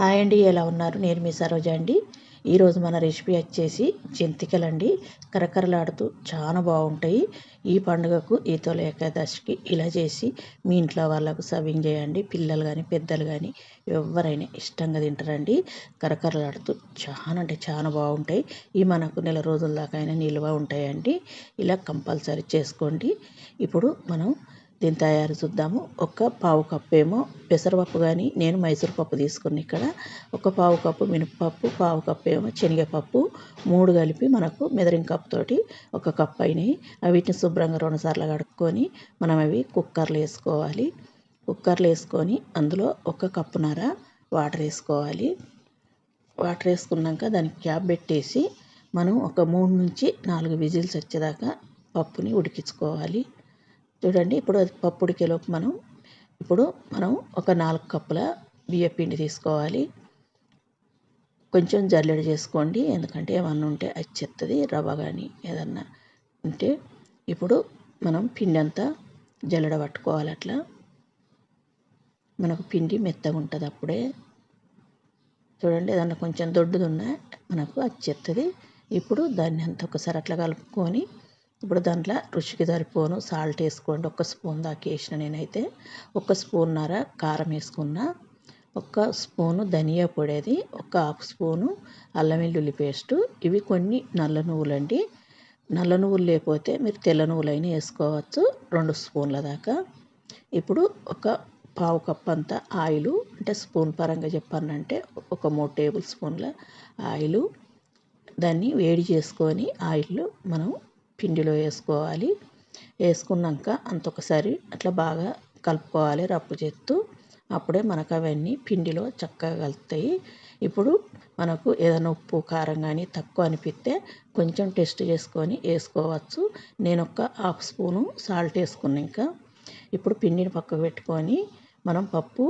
Hi అండి ఎలా ఉన్నారు? నేను మీ సరోజ అండి. ఈరోజు మన రెసిపీ వచ్చేసి జంతికలండి. కరకరలాడుతూ చాలా బాగుంటాయి. ఈ పండుగకు ఈ తొలి ఏకాదశికి ఇలా చేసి మీ ఇంట్లో వాళ్ళకు సర్వింగ్ చేయండి. పిల్లలు కానీ పెద్దలు కానీ ఎవరైనా ఇష్టంగా తింటారండి. కరకరలాడుతూ చాలా అంటే చాలా బాగుంటాయి. ఈ మనకు నెల రోజుల దాకా అయినా నిల్వ ఉంటాయండి. ఇలా కంపల్సరీ చేసుకోండి. ఇప్పుడు మనం దీని తయారు చూద్దాము. ఒక పావు కప్పు ఏమో పెసరపప్పు కానీ నేను మైసూర్ పప్పు తీసుకుని ఇక్కడ. ఒక పావు కప్పు మినపప్పు పావు కప్పు ఏమో శనగపప్పు మూడు కలిపి మనకు మెదరింగ్ కప్ తోటి ఒక కప్పు అయినాయి. వీటిని శుభ్రంగా రెండు సార్లు కడుక్కొని మనం అవి కుక్కర్లో వేసుకోవాలి. కుక్కర్లో వేసుకొని అందులో ఒక కప్పున్నర వాటర్ వేసుకోవాలి. వాటర్ వేసుకున్నాక దానికి క్యాప్ పెట్టేసి మనం ఒక మూడు నుంచి నాలుగు విజిల్స్ వచ్చేదాకా పప్పుని ఉడికించుకోవాలి. చూడండి ఇప్పుడు అది పప్పు ఉడికేలోపు మనం ఇప్పుడు మనం ఒక నాలుగు కప్పుల బియ్య పిండి తీసుకోవాలి. కొంచెం జల్లెడ చేసుకోండి ఎందుకంటే ఏమన్నా ఉంటే అది చెత్తది రవ్వ కానీ ఏదన్నా ఉంటే. ఇప్పుడు మనం పిండి అంతా జల్లెడ పట్టుకోవాలి అట్లా. మనకు పిండి మెత్తగా ఉంటుంది అప్పుడే. చూడండి ఏదన్నా కొంచెం దొడ్డుదున్నా మనకు అది చెత్తది. ఇప్పుడు దాన్ని అంతా ఒకసారి అట్లా కలుపుకొని ఇప్పుడు దాంట్లో రుచికి సరిపోను. సాల్ట్ వేసుకోండి. ఒక స్పూన్ దాకా వేసిన నేనైతే ఒక స్పూన్నర కారం వేసుకున్న. ఒక స్పూను ధనియా పొడి అది ఒక హాఫ్ స్పూను అల్లం వెల్లుల్లి పేస్టు. ఇవి కొన్ని నల్ల నువ్వులండి నల్ల నువ్వులు లేకపోతే మీరు తెల్ల నువ్వులైనా వేసుకోవచ్చు. రెండు స్పూన్ల దాకా. ఇప్పుడు ఒక పావు కప్ అంతా ఆయిల్ అంటే స్పూన్ పరంగా చెప్పానంటే ఒక మూడు టేబుల్ స్పూన్ల ఆయిల్. దాన్ని వేడి చేసుకొని ఆయిల్ మనం పిండిలో వేసుకోవాలి. వేసుకున్నాక అంత ఒకసారి అట్లా బాగా కలుపుకోవాలి రప్పు చేస్తూ. అప్పుడే మనకు అవన్నీ పిండిలో చక్కగా కలుపుతాయి. ఇప్పుడు మనకు ఏదైనా ఉప్పు కారం కానీ తక్కువ అనిపిస్తే కొంచెం టెస్ట్ చేసుకొని వేసుకోవచ్చు. నేను ఒక హాఫ్ స్పూను సాల్ట్ వేసుకున్నా ఇంకా. ఇప్పుడు పిండిని పక్కకు పెట్టుకొని మనం పప్పు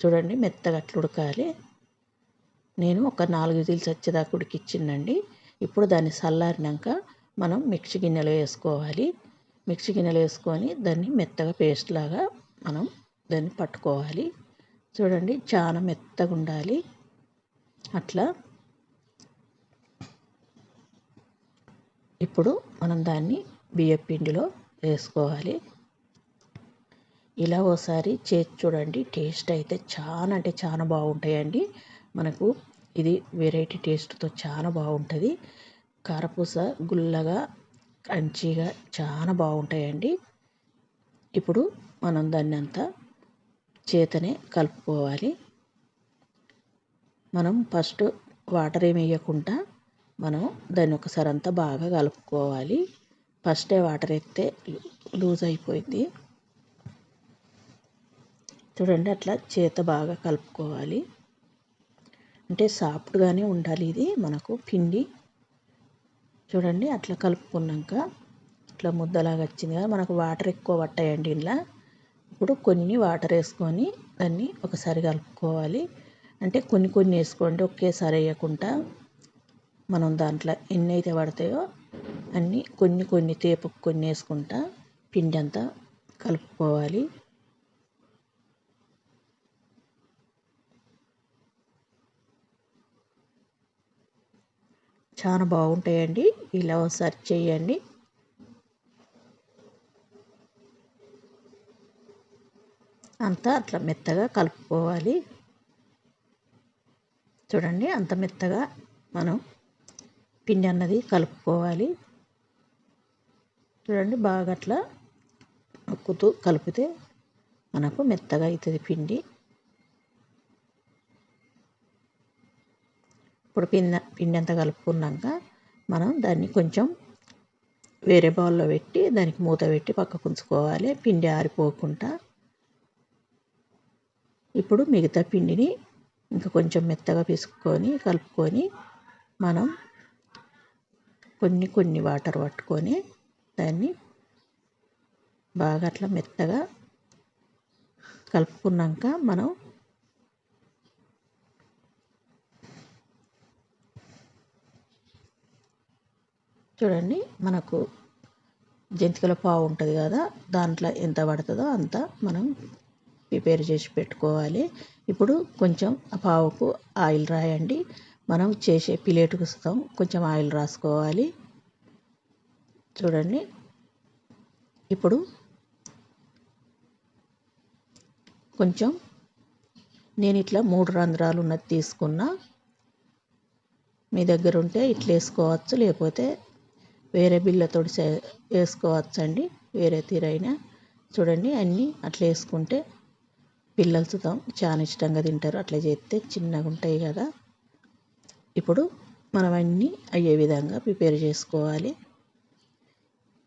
చూడండి మెత్తగా అట్లా ఉడకాలి. నేను ఒక నాలుగు విజిల్స్ వచ్చేదాకా ఉడికిచ్చిందండి. ఇప్పుడు దాన్ని చల్లారినాక మనం మిక్సీ గిన్నెలో వేసుకోవాలి. మిక్సీ గిన్నెలో వేసుకొని దాన్ని మెత్తగా పేస్ట్ లాగా మనం దాన్ని పట్టుకోవాలి. చూడండి చాలా మెత్తగా ఉండాలి. అట్లా ఇప్పుడు మనం దాన్ని బియ్యం పిండిలో వేసుకోవాలి. ఇలా ఓసారి చేసి చూడండి. టేస్ట్ అయితే చాలా అంటే చాలా బాగుంటాయండి. మనకు ఇది వెరైటీ టేస్ట్తో చాలా బాగుంటుంది. కారపూస గుల్లగా క్రంచీగా చాలా బాగుంటాయండి. ఇప్పుడు మనం దాన్ని అంతా చేతనే కలుపుకోవాలి. మనం ఫస్ట్ వాటర్ ఏమి వేయకుండా మనం దాన్ని ఒకసారి అంతా బాగా కలుపుకోవాలి. ఫస్టే వాటర్ ఎత్తే లూజ్ అయిపోయింది. చూడండి అట్లా చేత బాగా కలుపుకోవాలి. అంటే సాఫ్ట్గానే ఉండాలి ఇది. మనకు పిండి చూడండి అట్లా కలుపుకున్నాక ఇట్లా ముద్దలాగా వచ్చింది కదా మనకు వాటర్ ఎక్కువ పట్టాయండి ఇలా ఇప్పుడు కొన్ని వాటర్ వేసుకొని దాన్ని ఒకసారి కలుపుకోవాలి. అంటే కొన్ని కొన్ని వేసుకోండి ఒకేసారి వేయకుండా మనం దాంట్లో ఎన్ని అయితే పడతాయో అన్నీ కొన్ని కొన్ని తేపు కొన్ని వేసుకుంటా పిండి అంతా కలుపుకోవాలి. చాలా బాగుంటాయండి. ఇలా ఒకసారి చేయండి. అంతా అట్లా మెత్తగా కలుపుకోవాలి. చూడండి అంత మెత్తగా మనం పిండి అన్నది కలుపుకోవాలి. చూడండి బాగా అట్లా నొక్కుతూ కలిపితే మనకు మెత్తగా అవుతుంది పిండి. ఇప్పుడు పిండి పిండి అంతా కలుపుకున్నాక మనం దాన్ని కొంచెం వేరే బౌల్లో పెట్టి దానికి మూత పెట్టి పక్కకు ఉంచుకోవాలి. పిండి ఆరిపోకుండా. ఇప్పుడు మిగతా పిండిని ఇంకా కొంచెం మెత్తగా పిసుకొని కలుపుకొని మనం కొన్ని కొన్ని వాటర్ పట్టుకొని దాన్ని బాగా అట్లా మెత్తగా కలుపుకున్నాక మనం చూడండి మనకు జంతికల పావు ఉంటుంది కదా దాంట్లో ఎంత పడుతుందో అంత మనం ప్రిపేర్ చేసి పెట్టుకోవాలి. ఇప్పుడు కొంచెం ఆ పావుకు ఆయిల్ రాయండి. మనం చేసే ప్లేటుకు ఇస్తాం కొంచెం ఆయిల్ రాసుకోవాలి. చూడండి. ఇప్పుడు కొంచెం నేను ఇట్లా మూడు రంధ్రాలు ఉన్నది తీసుకున్నా. మీ దగ్గర ఉంటే ఇట్లా వేసుకోవచ్చు లేకపోతే వేరే బిల్లతో వేసుకోవచ్చండి. వేరే తీరైనా చూడండి అన్నీ అట్లా వేసుకుంటే పిల్లలు సుతం చాలా ఇష్టంగా తింటారు. అట్లా చేస్తే చిన్నగా ఉంటాయి కదా. ఇప్పుడు మనం అన్నీ అయ్యే విధంగా ప్రిపేర్ చేసుకోవాలి.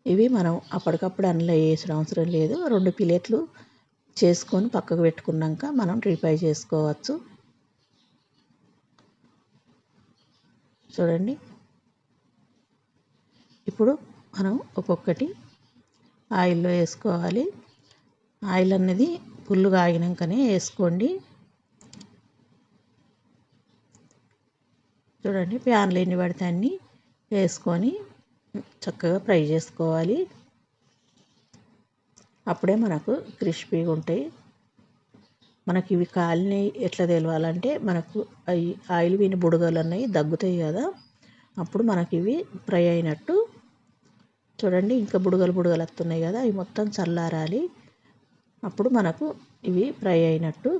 ఇవి మనం అప్పటికప్పుడు అందులో వేసిన అవసరం లేదు. రెండు ప్లేట్లు చేసుకొని పక్కకు పెట్టుకున్నాక మనం రీఫ్రై చేసుకోవచ్చు. చూడండి. ఇప్పుడు మనం ఒక్కొక్కటి ఆయిల్లో వేసుకోవాలి. ఆయిల్ అనేది పుల్లు ఆగినాకనే వేసుకోండి. చూడండి ప్యాన్లు ఎన్ని పడితే అన్ని వేసుకొని చక్కగా ఫ్రై చేసుకోవాలి. అప్పుడే మనకు క్రిస్పీగా ఉంటాయి. మనకి ఇవి కాలినవి ఎట్లా తెలవాలంటే మనకు అవి ఆయిల్ విని బుడగలు అన్నవి దగ్గుతాయి కదా. అప్పుడు మనకి ఇవి ఫ్రై అయినట్టు చూడండి ఇంకా బుడగలు బుడగలు వస్తున్నాయి కదా అవి మొత్తం చల్లారాలి. అప్పుడు మనకు ఇవి ఫ్రై అయినట్టు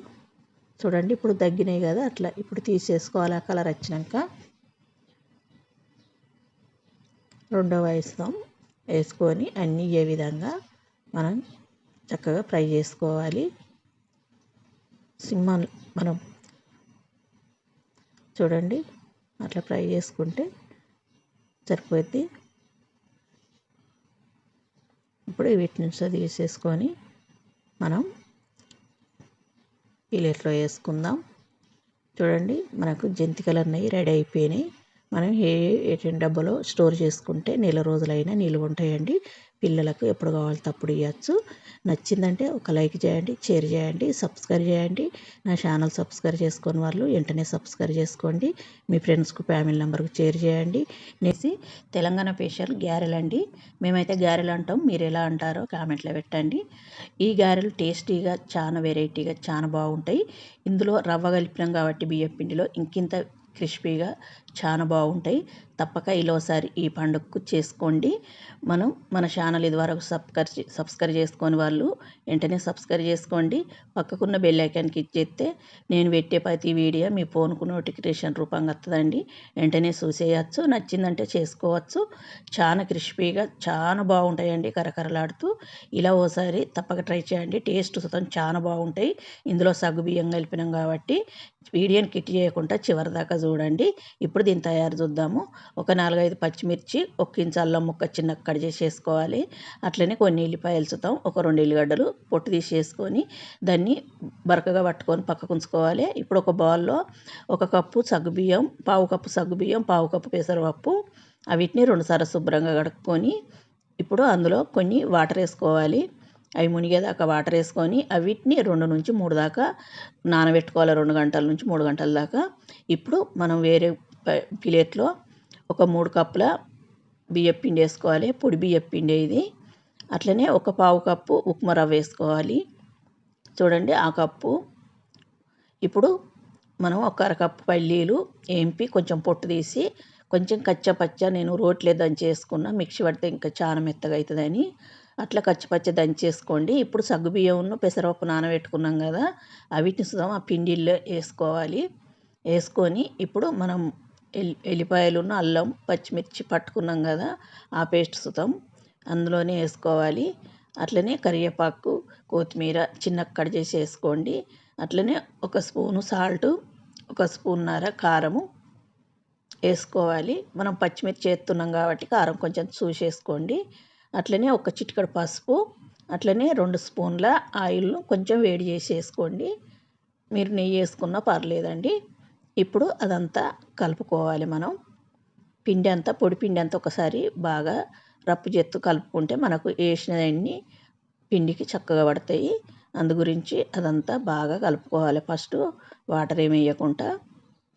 చూడండి ఇప్పుడు తగ్గినాయి కదా అట్లా ఇప్పుడు తీసేసుకోవాలి ఆ కలర్ వచ్చినాక. రెండవ వేస్తాం వేసుకొని అన్నీ ఏ విధంగా మనం చక్కగా ఫ్రై చేసుకోవాలి. సింహ మనం చూడండి అట్లా ఫ్రై చేసుకుంటే సరిపోద్ది. ఇప్పుడు వీటి నుంచి తీసేసుకొని మనం ప్లేట్లో వేసుకుందాం. చూడండి మనకు జంతికలు అన్నవి రెడీ అయిపోయినాయి. మనం ఏ ఏటీఎం డబ్బాలో స్టోర్ చేసుకుంటే నెల రోజులైనా నీళ్ళు ఉంటాయండి. పిల్లలకు ఎప్పుడు కావాలంటే అప్పుడు ఇవ్వచ్చు నచ్చిందంటే ఒక లైక్ చేయండి షేర్ చేయండి సబ్స్క్రైబ్ చేయండి. నా ఛానల్ సబ్స్క్రైబ్ చేసుకుని వాళ్ళు వెంటనే సబ్స్క్రైబ్ చేసుకోండి. మీ ఫ్రెండ్స్కు ఫ్యామిలీ నెంబర్కు షేర్ చేయండి. నేసి తెలంగాణ స్పెషల్ గ్యారెలు అండి. మేమైతే గ్యారెలు అంటాం. మీరు ఎలా అంటారో కామెంట్లో పెట్టండి. ఈ గారెలు టేస్టీగా చాలా వెరైటీగా చాలా బాగుంటాయి. ఇందులో రవ్వ కలిపినాం కాబట్టి బియ్యం పిండిలో ఇంకింత క్రిస్పీగా చాలా బాగుంటాయి. తప్పక ఇలాసారి ఈ పండుగకు చేసుకోండి. మనం మన ఛానల్ ఇదివరకు సబ్స్కర్ సబ్స్క్రైబ్ చేసుకొని వాళ్ళు వెంటనే సబ్స్క్రైబ్ చేసుకోండి. పక్కకున్న బెల్ ఐకాన్కి ఇచ్చేస్తే నేను పెట్టే ప్రతి వీడియో మీ ఫోన్కు నోటిఫికేషన్ రూపంగా వస్తుందండి వెంటనే చూసేయచ్చు నచ్చిందంటే చేసుకోవచ్చు. చాలా క్రిస్పీగా చాలా బాగుంటాయండి కరకరలాడుతూ. ఇలా ఓసారి తప్పక ట్రై చేయండి. టేస్ట్ సుతం చాలా బాగుంటాయి. ఇందులో సగ్గు బియ్యం కలిపినాం కాబట్టి వీడియోని కిట్ చేయకుండా చివరి దాకా చూడండి. ఇప్పుడు దీన్ని తయారు చూద్దాము. ఒక నాలుగైదు పచ్చిమిర్చి ఒక ఇంచు అల్లం ముక్క చిన్న కట్ చేసేసుకోవాలి. అట్లనే కొన్ని ఎల్లిపాయలు చుతాం ఒక రెండు ఎల్లిగడ్డలు పొట్టు తీసేసుకొని దాన్ని బరకగా పట్టుకొని పక్కకు ఉంచుకోవాలి. ఇప్పుడు ఒక బౌల్లో ఒక కప్పు సగ్గుబియ్యం పావు కప్పు సగ్గుబియ్యం పావు కప్పు పెసరపప్పు అవిటిని రెండుసార్లు శుభ్రంగా కడుక్కొని ఇప్పుడు అందులో కొన్ని వాటర్ వేసుకోవాలి. అవి మునిగేదాకా వాటర్ వేసుకొని వీటిని రెండు నుంచి మూడు దాకా నానబెట్టుకోవాలి. రెండు గంటల నుంచి మూడు గంటల దాకా. ఇప్పుడు మనం వేరే ప్లేట్లో ఒక మూడు కప్పుల బియ్యం పిండి వేసుకోవాలి. పొడి బియ్యం పిండి ఇది. అట్లనే ఒక పావు కప్పు ఉప్మా రవ్వ వేసుకోవాలి. చూడండి ఆ కప్పు. ఇప్పుడు మనం ఒక అరకప్పు పల్లీలు ఏంపి కొంచెం పొట్టు తీసి కొంచెం కచ్చపచ్చ నేను రోట్లే దంచేసుకున్న మిక్సీ పడితే ఇంకా చాలా మెత్తగా అవుతుందని అట్లా కచ్చపచ్చ దంచేసుకోండి ఇప్పుడు సగ్గుబియ్యం పెసరపప్పు నానబెట్టుకున్నాం కదా అవిటిని సుతం ఆ పిండిల్లో వేసుకోవాలి. వేసుకొని ఇప్పుడు మనం ఎల్లి ఎల్లిపాయలును అల్లం పచ్చిమిర్చి పట్టుకున్నాం కదా ఆ పేస్ట్ సుతం అందులోనే వేసుకోవాలి. అట్లనే కరివేపాకు కొత్తిమీర చిన్న కట్ చేసి వేసుకోండి. అట్లనే ఒక స్పూను సాల్టు ఒక స్పూన్నర కారము వేసుకోవాలి. మనం పచ్చిమిర్చి వేస్తున్నాం కాబట్టి కారం కొంచెం చూసేసుకోండి అట్లనే ఒక చిటికెడు పసుపు అట్లనే రెండు స్పూన్ల ఆయిల్ను కొంచెం వేడి చేసి వేసుకోండి. మీరు నెయ్యి వేసుకున్నా పర్లేదండి. ఇప్పుడు అదంతా కలుపుకోవాలి మనం. పిండి అంతా పొడి పిండి అంతా ఒకసారి బాగా రప్పు చేత్తు కలుపుకుంటే మనకు వేసినవన్నీ పిండికి చక్కగా పడతాయి. అందు గురించి అదంతా బాగా కలుపుకోవాలి. ఫస్ట్ వాటర్ ఏమి వేయకుండా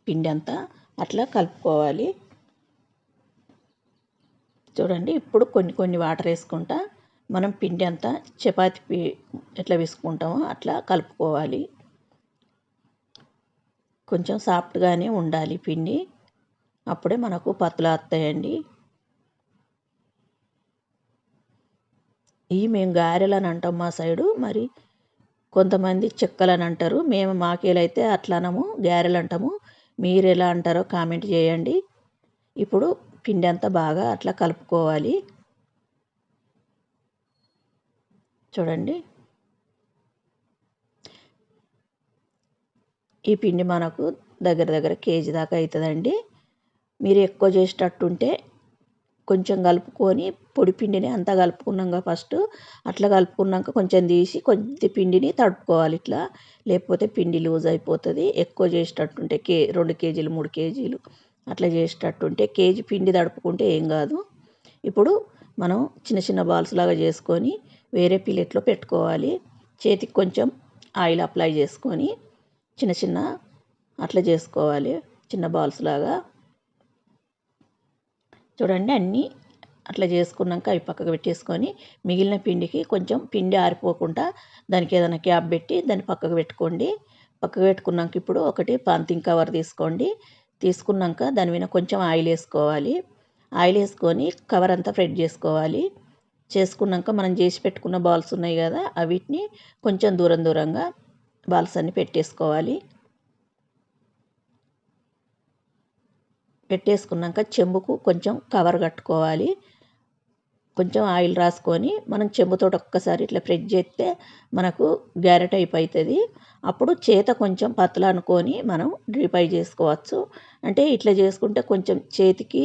పిండి అంతా అట్లా కలుపుకోవాలి. చూడండి ఇప్పుడు కొన్ని కొన్ని వాటర్ వేసుకుంటా మనం పిండి అంతా చపాతి పి ఎట్లా వేసుకుంటామో అట్లా కలుపుకోవాలి. కొంచెం సాఫ్ట్గానే ఉండాలి పిండి. అప్పుడే మనకు పత్తులు వస్తాయండి ఈ మేము గారెలు అని అంటాం మా సైడు. మరి కొంతమంది చెక్కలు అని అంటారు. మేము మాకేలైతే అట్లా అనము గారెలు అంటాము. మీరు ఎలా అంటారో కామెంట్ చేయండి. ఇప్పుడు పిండి అంతా బాగా అట్లా కలుపుకోవాలి. చూడండి. ఈ పిండి మనకు దగ్గర దగ్గర కేజీ దాకా అవుతుందండి మీరు ఎక్కువ చేసేటట్టుంటే కొంచెం కలుపుకొని పొడి పిండిని అంతా కలుపుకున్నాక ఫస్ట్ అట్లా కలుపుకున్నాక కొంచెం తీసి కొద్ది పిండిని తడుపుకోవాలి ఇట్లా. లేకపోతే పిండి లూజ్ అయిపోతుంది. ఎక్కువ చేసేటట్టుంటే కే రెండు కేజీలు మూడు కేజీలు అట్లా చేసేటట్టుంటే కేజీ పిండి తడుపుకుంటే ఏం కాదు. ఇప్పుడు మనం చిన్న చిన్న బాల్స్ లాగా చేసుకొని వేరే ప్లేట్లో పెట్టుకోవాలి. చేతికి కొంచెం ఆయిల్ అప్లై చేసుకొని చిన్న చిన్న అట్లా చేసుకోవాలి. చిన్న బాల్స్ లాగా. చూడండి అన్నీ అట్లా చేసుకున్నాక అవి పక్కకు పెట్టేసుకొని మిగిలిన పిండికి కొంచెం పిండి ఆరిపోకుండా దానికి ఏదైనా క్యాప్ పెట్టి దాన్ని పక్కకు పెట్టుకోండి. పక్కకు పెట్టుకున్నాక ఇప్పుడు ఒకటి పాంతింగ్ కవర్ తీసుకోండి. తీసుకున్నాక దాని మీద కొంచెం ఆయిల్ వేసుకోవాలి. ఆయిల్ వేసుకొని కవర్ అంతా ఫ్రెడ్ చేసుకోవాలి. చేసుకున్నాక మనం చేసి పెట్టుకున్న బాల్స్ ఉన్నాయి కదా అవిటిని కొంచెం దూరం దూరంగా బాల్స్ అన్ని పెట్టేసుకోవాలి. పెట్టేసుకున్నాక చెంబుకు కొంచెం కవర్ కట్టుకోవాలి. కొంచెం ఆయిల్ రాసుకొని మనం చెంబుతో ఒక్కసారి ఇట్లా ఫ్రెష్ చేస్తే మనకు గ్యారెట్ అయిపోతుంది. అప్పుడు చేత కొంచెం పతలా అనుకొని మనం డ్రిపై చేసుకోవచ్చు. అంటే ఇట్లా చేసుకుంటే కొంచెం చేతికి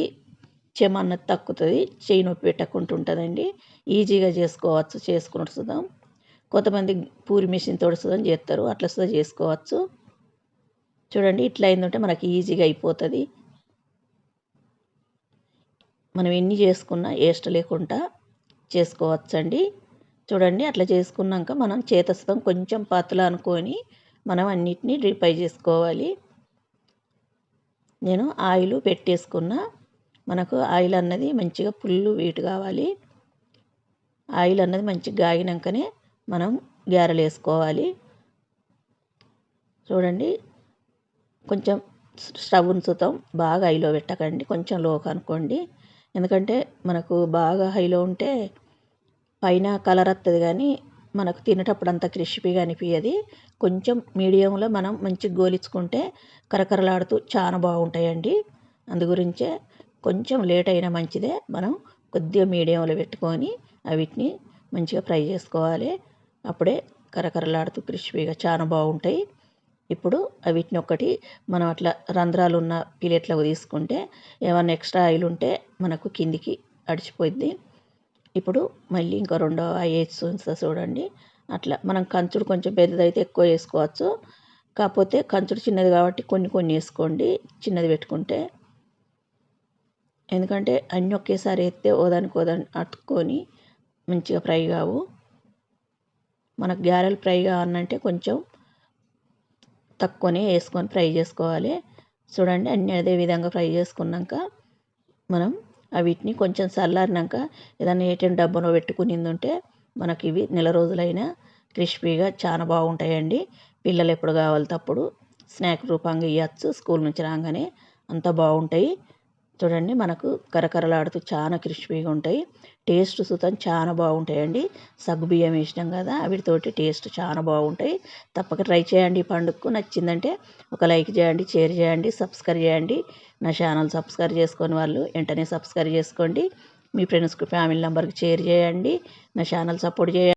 చెమన్నది తక్కుతుంది. చేయి నొప్పి పెట్టకుండా ఉంటుందండి. ఈజీగా చేసుకోవచ్చు. చేసుకుని కొంతమంది పూరి మిషన్ తోటి సుధం చేస్తారు. అట్లా సుధా చేసుకోవచ్చు. చూడండి ఇట్లా అయిందంటే మనకి ఈజీగా అయిపోతుంది. మనం ఎన్ని చేసుకున్నా వేస్ట్ లేకుండా చేసుకోవచ్చండి. చూడండి అట్లా చేసుకున్నాక మనం చేతస్థం కొంచెం పాతలా అనుకొని మనం అన్నిటినీ డ్రిపై చేసుకోవాలి. నేను ఆయిల్ పెట్టేసుకున్న. మనకు ఆయిల్ అన్నది మంచిగా పుల్లు వీటు కావాలి. ఆయిల్ అన్నది మంచిగా గాగినాకనే మనం గారెలు వేసుకోవాలి. చూడండి కొంచెం స్టవ్ ఉంచుతాం. బాగా హైలో పెట్టకండి. కొంచెం లో కనుక్కోండి. ఎందుకంటే మనకు బాగా హైలో ఉంటే పైన కలర్ వస్తుంది కానీ మనకు తినేటప్పుడు అంత క్రిస్పీగా అనిపించదు కొంచెం మీడియంలో మనం మంచిగా గోలించుకుంటే కరకరలాడుతూ చాలా బాగుంటాయండి. అందు గురించే కొంచెం లేట్ అయినా మంచిదే. మనం కొద్దిగా మీడియంలో పెట్టుకొని వీటిని మంచిగా ఫ్రై చేసుకోవాలి. అప్పుడే కరకరలాడుతూ క్రిస్పీగా చాలా బాగుంటాయి. ఇప్పుడు వీటిని ఒకటి మనం అట్లా రంధ్రాలు ఉన్న ప్లేట్లకు తీసుకుంటే ఏమన్నా ఎక్స్ట్రా ఆయిల్ ఉంటే మనకు కిందికి అడిచిపోయింది ఇప్పుడు మళ్ళీ ఇంకో రెండో వేసి చూడండి. అట్లా మనం కంచుడు కొంచెం పెద్దదైతే ఎక్కువ వేసుకోవచ్చు. కాకపోతే కంచుడు చిన్నది కాబట్టి కొన్ని కొన్ని వేసుకోండి చిన్నది పెట్టుకుంటే. ఎందుకంటే అన్నీ ఒకేసారి వేస్తే ఓదానికి ఓదాని అతుక్కొని మంచిగా ఫ్రై కావు. మనకు గారెలు ఫ్రై కావాలంటే కొంచెం తక్కువనే వేసుకొని ఫ్రై చేసుకోవాలి. చూడండి అన్నీ అదే విధంగా ఫ్రై చేసుకున్నాక మనం వీటిని కొంచెం చల్లారినాక ఏదైనా ఏటీఎం డబ్బాలో పెట్టుకునింది ఉంటే మనకి ఇవి నెల రోజులైనా క్రిస్పీగా చాలా బాగుంటాయండి. పిల్లలు ఎప్పుడు కావాలి తప్పుడు స్నాక్ రూపంగా ఇవ్వచ్చు స్కూల్ నుంచి రాగానే అంత బాగుంటాయి. చూడండి మనకు కరకరలాడుతూ చాలా క్రిస్పీగా ఉంటాయి. టేస్ట్ సుతం చాలా బాగుంటాయండి. సగ్గుబియ్యం వేసినాం కదా వీటితోటి టేస్ట్ చాలా బాగుంటాయి. తప్పక ట్రై చేయండి పండుగకు. నచ్చిందంటే ఒక లైక్ చేయండి షేర్ చేయండి సబ్స్క్రైబ్ చేయండి. నా ఛానల్ సబ్స్క్రైబ్ చేసుకొని వాళ్ళు వెంటనే సబ్స్క్రైబ్ చేసుకోండి. మీ ఫ్రెండ్స్కి ఫ్యామిలీ మెంబర్కి షేర్ చేయండి. నా ఛానల్ సపోర్ట్ చేయండి.